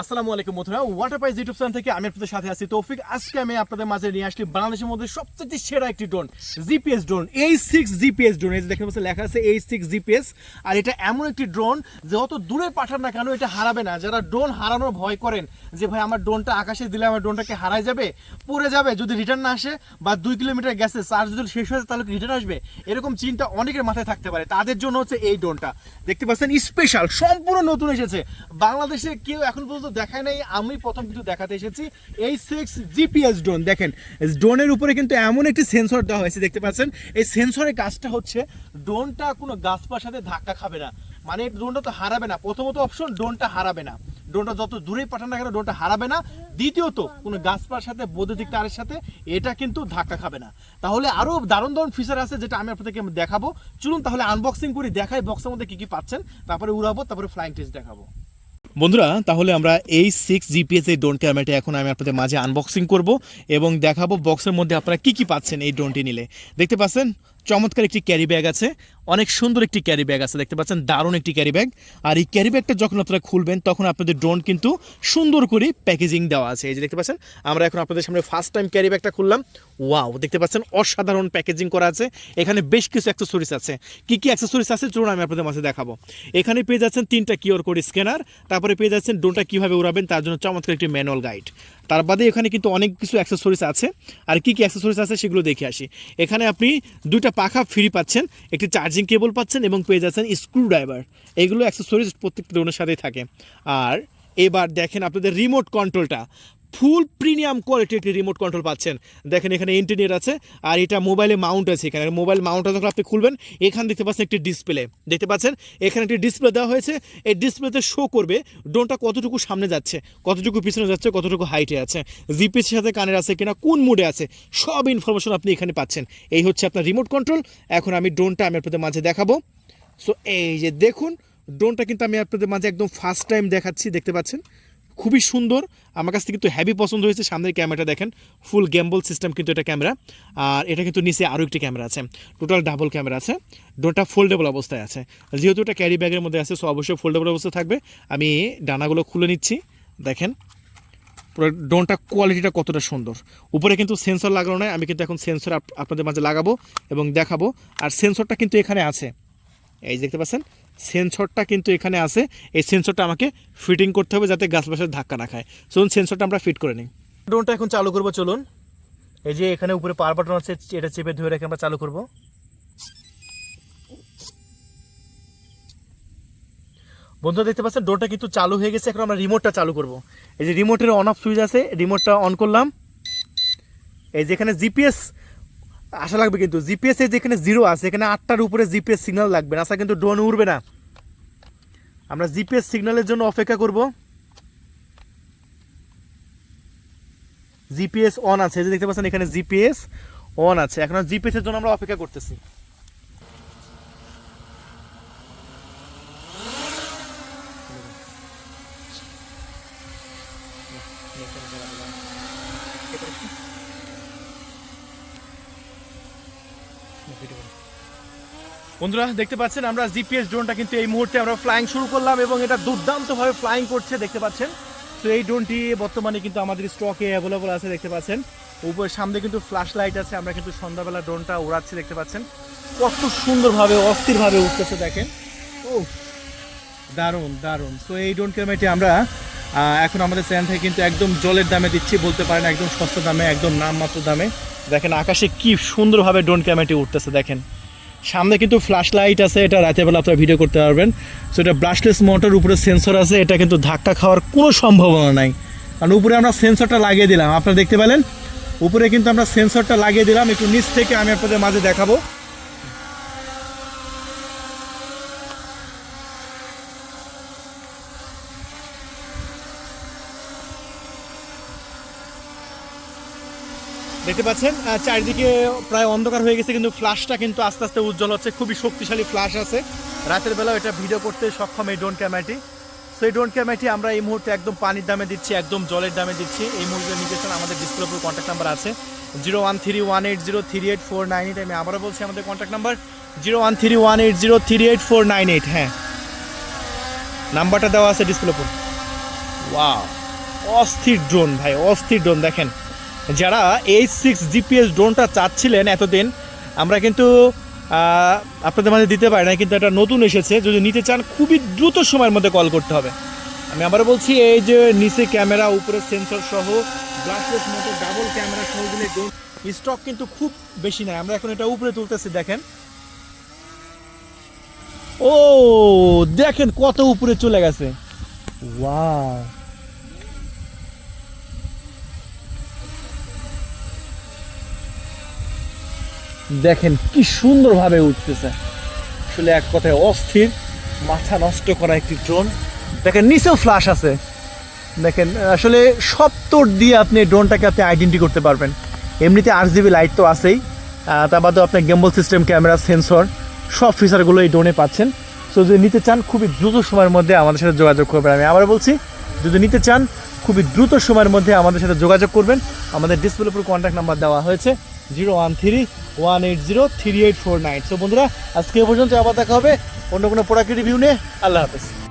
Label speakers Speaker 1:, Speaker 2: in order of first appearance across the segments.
Speaker 1: আসসালামু আলাইকুম বন্ধুরা ওয়াটার পাইজ ইউটিউব চ্যানেল থেকে আমি আপনাদের সাথে আছি তৌফিক। আজকে আমি আপনাদের মাঝে নিয়ে আসলি বাংলাদেশের মধ্যে সবচেয়ে সেরা একটি ড্রোন জিপিএস ড্রোন এই সিক্স জিপিএস ড্রোন এই যে দেখতে লেখা আছে এই সিক্স জিপিএস আর এটা এমন একটি ড্রোন যে যত দূরে পাঠান না কেন এটা হারাবে না। যারা ড্রোন হারানোর ভয় করেন, যে ভাই আমার ড্রোনটা আকাশে দিলে আমার ড্রোনটাকে হারাই যাবে, পড়ে যাবে, যদি রিটার্ন না আসে, বা দুই কিলোমিটার গেছে, চার্জ যদি শেষ হয়ে যায়, তাহলে রিটার্ন আসবে? এরকম চিন্তা অনেকের মাথায় থাকতে পারে। তাদের জন্য হচ্ছে এই ড্রোনটা দেখতে পাচ্ছেন স্পেশাল সম্পূর্ণ নতুন এসেছে। বাংলাদেশে কেউ এখন পর্যন্ত দেখায় নাই, আমি প্রথম কিন্তু দেখাতে এসেছি এই সিক্স জিপিএস ড্রোন দেখেন ড্রোনের উপরে কিন্তু এমন একটি সেন্সর দেওয়া হয়েছে, দেখতে পাচ্ছেন? এই সেন্সরের কাজটা হচ্ছে ড্রোনটা কোনো গাছপার সাথে ধাক্কা খাবে না। মানে ড্রোনটা তো হারাবে না। প্রথমত অপশন ড্রোনটা হারাবে না। ড্রোনটা যত দূরেই পাঠান না কেন ড্রোনটা হারাবে না। দ্বিতীয়ত, কোনো গাছপার সাথে বৈদ্যুতিক তারের সাথে এটা কিন্তু ধাক্কা খাবে না। তাহলে আরও দারুণ দারুণ ফিচার আছে যেটা আমি আপনাদেরকে দেখাবো। চলুন তাহলে আনবক্সিং করে দেখাই বক্সের মধ্যে কি কি পাচ্ছেন, তারপরে উড়াবো, তারপরে ফ্লাইং টেস্ট দেখাবো। বন্ধুরা, তাহলে আমরা এই সিক্স জিপিএস এই ড্রোন ক্যামেরাটি এখন আমি আপনাদের মাঝে আনবক্সিং করব এবং দেখাবো বক্সের মধ্যে আপনারা কি কি পাচ্ছেন এই ড্রোনটি নিলে। দেখতে পাচ্ছেন? চমৎকার একটি ক্যারি ব্যাগ আছে। অনেক সুন্দর একটি ক্যারি ব্যাগ আছে, দেখতে পাচ্ছেন? দারুণ একটি ক্যারি ব্যাগ আর এই ক্যারি ব্যাগটা যখন আপনারা খুলবেন, তখন আপনাদের ড্রোন কিন্তু সুন্দর করে প্যাকেজিং দেওয়া আছে। এই যে দেখতে পাচ্ছেন? আমরা এখন আপনাদের সামনে ফার্স্ট টাইম ক্যারি ব্যাগটা খুললাম। ওয়াও দেখতে পাচ্ছেন? অসাধারণ প্যাকেজিং করা আছে। এখানে বেশ কিছু অ্যাক্সেসরিজ আছে। কি কি অ্যাক্সেসরিজ আছে? চলুন আমি আপনাদের মাঝে দেখাবো। এখানে পেয়ে যাচ্ছেন তিনটা কিওর কোড স্ক্যানার তারপরে পেয়ে যাচ্ছেন ড্রোনটা কীভাবে উড়াবেন, তার জন্য চমৎকার একটি ম্যানুয়াল গাইড তার বাদে এখানে কিন্তু অনেক কিছু অ্যাক্সেসরিজ আছে। আর কি কি অ্যাক্সেসরিজ আছে সেগুলো দেখে আসি। এখানে আপনি দুইটা পাখা ফ্রি পাচ্ছেন, একটি চার্জিং কেবল পাচ্ছেন এবং পেয়ে যাচ্ছেন স্ক্রু ড্রাইভার এগুলো অ্যাক্সেসরিজ প্রত্যেকটা ড্রোনের সাথেই থাকে। আর এবার দেখেন আপনাদের রিমোট কন্ট্রোলটা ফুল প্রিমিয়াম কোয়ালিটি একটি রিমোট কন্ট্রোল পাচ্ছেন। দেখেন এখানে ইন্টারনেট আছে, আর এটা মোবাইলে মাউন্ট আছে এখানে। মোবাইল মাউন্টটা যখন আপনি খুলবেন, এখানে দেখতে পাচ্ছেন একটি ডিসপ্লে দেখতে পাচ্ছেন, এখানে একটি ডিসপ্লে দেওয়া হয়েছে। এই ডিসপ্লেতে শো করবে ড্রোনটা কতটুকু সামনে যাচ্ছে, কতটুকু পিছনে যাচ্ছে, কতটুকু হাইটে আছে জিপিএসের সাথে কানের আছে কিনা, কোন মুডে আছে, সব ইনফরমেশন আপনি এখানে পাচ্ছেন। এই হচ্ছে আপনার রিমোট কন্ট্রোল এখন আমি ড্রোনটা আমি আপনাদের মাঝে দেখাবো। সো এই যে দেখুন ড্রোনটা কিন্তু আমি আপনাদের মাঝে একদম ফার্স্ট টাইম দেখাচ্ছি, দেখতে পাচ্ছেন? খুবই সুন্দর। আমার কাছ থেকে কিন্তু হ্যাভি পছন্দ হয়েছে। সামনের ক্যামেরাটা দেখেন ফুল গ্যাম্বল সিস্টেম কিন্তু এটা ক্যামেরা। আর এটা কিন্তু নিচে আরও একটি ক্যামেরা আছে। টোটাল ডাবল ক্যামেরা আছে। ড্রোনটা ফোল্ডেবল অবস্থায় আছে। যেহেতু এটা ক্যারি ব্যাগের মধ্যে আছে সো অবশ্যই ফোল্ডেবল অবস্থায় থাকবে। আমি ডানাগুলো খুলে নিচ্ছি। দেখেন, পুরো কোয়ালিটিটা কতটা সুন্দর। উপরে কিন্তু সেন্সর লাগানো নয় আমি কিন্তু এখন সেন্সর আপনাদের মাঝে লাগাবো এবং দেখাবো। আর সেন্সরটা কিন্তু এখানে আছে। এই দেখতে পাচ্ছেন সেন্সরটা কিন্তু এখানে আছে। এই সেন্সরটা আমাকে ফিটিং করতে হবে যাতে গাছ বাসার ধাক্কা না খায়। চলুন সেন্সরটা আমরা ফিট করে নিই। ড্রোনটা এখন চালু করব, চলুন। এই যে এখানে উপরে পাওয়ার বাটন আছে, এটা চেপে ধরে রেখে আমরা চালু করব। বন্ধুরা, দেখতে পাচ্ছেন, ড্রোনটা কিন্তু চালু হয়ে গেছে, এখন আমরা রিমোটটা চালু করব। এই যে রিমোটের অন অফ সুইচ আছে রিমোটটা অন করলাম। এই যে যেখানে জিপিএস আশা লাগবে কিন্তু জিপিএস এ যেখানে জিরো আছে এখানে আটটার উপরে জিপিএস সিগন্যাল লাগবে। আশা কিন্তু ড্রোন উড়বে না। আমরা জিপিএস সিগন্যালের জন্য অপেক্ষা করব। জিপিএস অন আছে। যে দেখতে পাচ্ছেন, এখানে জিপিএস অন আছে। এখন জিপিএস এর জন্য আমরা অপেক্ষা করতেছি। বন্ধুরা, দেখতে পাচ্ছেন আমরা জিপিএস ড্রোনটা কিন্তু এই মুহূর্তে আমরা ফ্লাইং শুরু করলাম এবং এটা দুর্দান্তভাবে ফ্লাইং করছে, দেখতে পাচ্ছেন। তো এই ড্রোনটি বর্তমানে কিন্তু আমাদের স্টকে অ্যাভেলেবল আছে, দেখতে পাচ্ছেন। উপরে সামনে কিন্তু ফ্ল্যাশ লাইট আছে, আমরা কিন্তু সন্ধ্যাবেলা ড্রোনটা উড়াচ্ছি, দেখতে পাচ্ছেন। কত সুন্দরভাবে, অস্থিরভাবে উঠতেছে, দেখেন। ও দারুণ দারুণ। তো এই ড্রোন ক্যামেরাটি আমরা এখন আমাদের চ্যানেল থেকে কিন্তু একদম জলের দামে দিচ্ছি, বলতে পারেন একদম সস্তা দামে, একদম নামমাত্র দামে। দেখেন আকাশে কি সুন্দরভাবে ড্রোন ক্যামেরাটি উঠতেছে, দেখেন। সামনে কিন্তু ফ্ল্যাশ লাইট আছে, এটা রাতের বেলা আপনারা ভিডিও করতে পারবেন। সো এটা ব্রাশলেস মোটর উপরে সেন্সর আছে, এটা কিন্তু ধাক্কা খাওয়ার কোনো সম্ভাবনা নাই। কারণ উপরে আমরা সেন্সরটা লাগিয়ে দিলাম, আপনারা দেখতে পেলেন? উপরে কিন্তু আমরা সেন্সরটা লাগিয়ে দিলাম, একটু নিচ থেকে আমি আপনাদের মাঝে দেখাবো। দেখতে পাচ্ছেন চারিদিকে প্রায় অন্ধকার হয়ে গেছে, কিন্তু ফ্ল্যাশটা কিন্তু আস্তে আস্তে উজ্জ্বল হচ্ছে। খুবই শক্তিশালী ফ্ল্যাশ আছে। রাতের বেলাও এটা ভিডিও করতে সক্ষম এই ড্রোন ক্যামেরাটি সো এই ড্রোন ক্যামেরাটি আমরা এই মুহূর্তে একদম পানির দামে দিচ্ছি, একদম জলের দামে দিচ্ছি। এই মুহূর্তে নিতেছেন আমাদের ডিসপ্লে উপর কন্ট্যাক্ট নাম্বার আছে। Zero one three one eight zero three eight four nine eight আমি আবারও বলছি, আমাদের contact number zero one three one eight zero three eight four nine eight হ্যাঁ। নাম্বারটা দেওয়া আছে ডিসপ্লে উপর। ওয়াও অস্থির ড্রোন ভাই, অস্থির ড্রোন দেখেন। যারা এইচ সিক্স জিপিএস ড্রোনটা চাচ্ছিলেন এতদিন, আমরা কিন্তু আপনাদের মাঝে দিতে পারি না কিন্তু এটা নতুন এসেছে। যদি নিতে চান, খুবই দ্রুত সময়ের মধ্যে কল করতে হবে। আমি আবার বলছি, এই যে নিচে ক্যামেরা, উপরে সেন্সর সহ ব্লাশলেস মতো ডাবল ক্যামেরা সহগুলো ড্রোন স্টক কিন্তু খুব বেশি নাই। আমরা এখন এটা উপরে তুলতেছি, দেখেন। ও, দেখেন কত উপরে চলে গেছে। ওয়াও দেখেন কি সুন্দরভাবে উঠতেছে। আসলে এক কথায় অস্থির, মাথা নষ্ট করা একটি ড্রোন দেখেন, নিচেও ফ্লাশ আছে। দেখেন, আসলে সত্তর দিয়ে আপনি ড্রোনটাকে আপনি আইডেন্টি করতে পারবেন। এমনিতে আট জিবি লাইট তো আছেই। তার বাদেও আপনার গেম্বল সিস্টেম ক্যামেরা সেন্সর সব ফিচারগুলো এই ড্রোনে পাচ্ছেন। সো যদি নিতে চান, খুবই দ্রুত সময়ের মধ্যে আমাদের সাথে যোগাযোগ করবেন। আমি আবার বলছি, যদি নিতে চান, খুবই দ্রুত সময়ের মধ্যে আমাদের সাথে যোগাযোগ করবেন। আমাদের ডিসপ্লে উপর কন্ট্যাক্ট নাম্বার দেওয়া হয়েছে। Zero one three one eight zero three eight four nine. So বন্ধুরা, আজকে পর্যন্ত আবার দেখা হবে অন্য কোনো প্রোডাক্ট রিভিউ নিয়ে। আল্লাহ হাফেজ।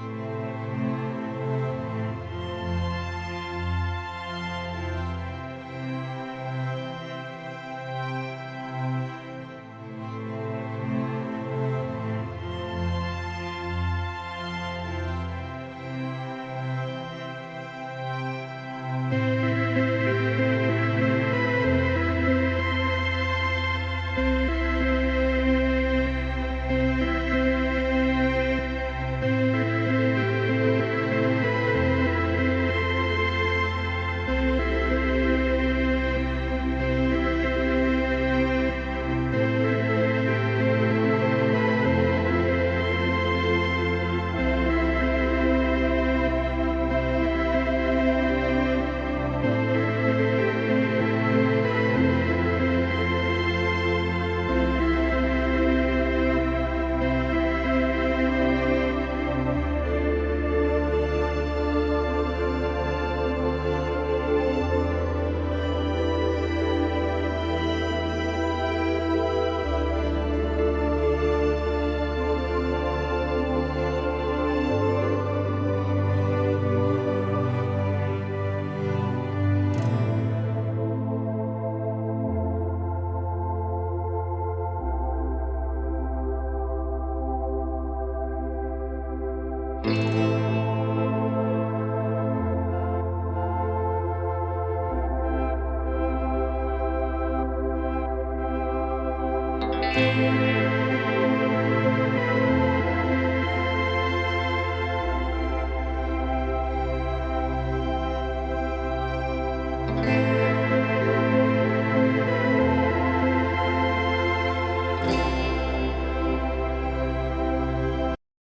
Speaker 2: Thank you.